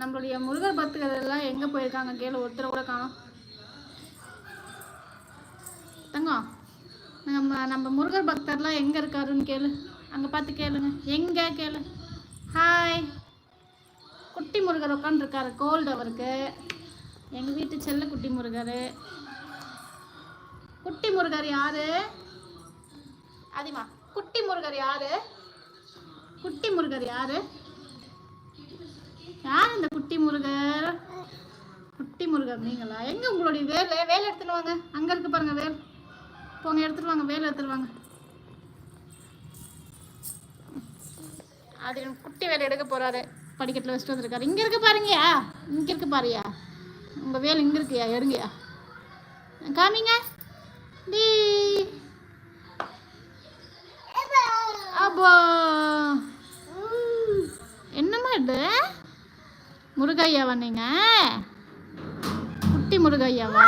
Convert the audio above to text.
நம்மளுடைய முருகர் பக்தர்கள் எல்லாம் எங்கே போயிருக்காங்க? கேளு ஒருத்தரை கூட காணும். தங்கம் நம்ம நம்ம முருகர் பக்தர்லாம் எங்கே இருக்காருன்னு கேளு. அங்கே பார்த்து கேளுங்க. எங்கே? கேளு. ஹாய் குட்டி முருகர் உட்காந்துருக்காரு கோல்டு அவருக்கு. எங்கள் வீட்டு செல்ல குட்டி முருகர். குட்டி முருகர் யாரு? அதிமா குட்டி முருகர் யாரு? குட்டி முருகர் யாரு யார்? முருகர். குட்டி முருகர் நீங்களா? எங்க உங்களுடைய வேலை? வேலை எடுத்துட்டு வாங்க. அங்க இருக்கு பாருங்க வேல். போங்க எடுத்துட்டு வாங்க வேலை எடுத்துட்டு வாங்க. அது குட்டி வேலை எடுக்க போறாரு. படிக்கட்டில் வச்சுட்டு வந்திருக்காரு. இங்க இருக்கு பாருங்கயா இங்க இருக்கு பாருயா உங்க வேல் இங்க இருக்குயா எடுங்கயா காமிங்க. டீ. அப்போ என்னம்மா இது? முருகையா வந்தீங்க குட்டி முருகையாவா?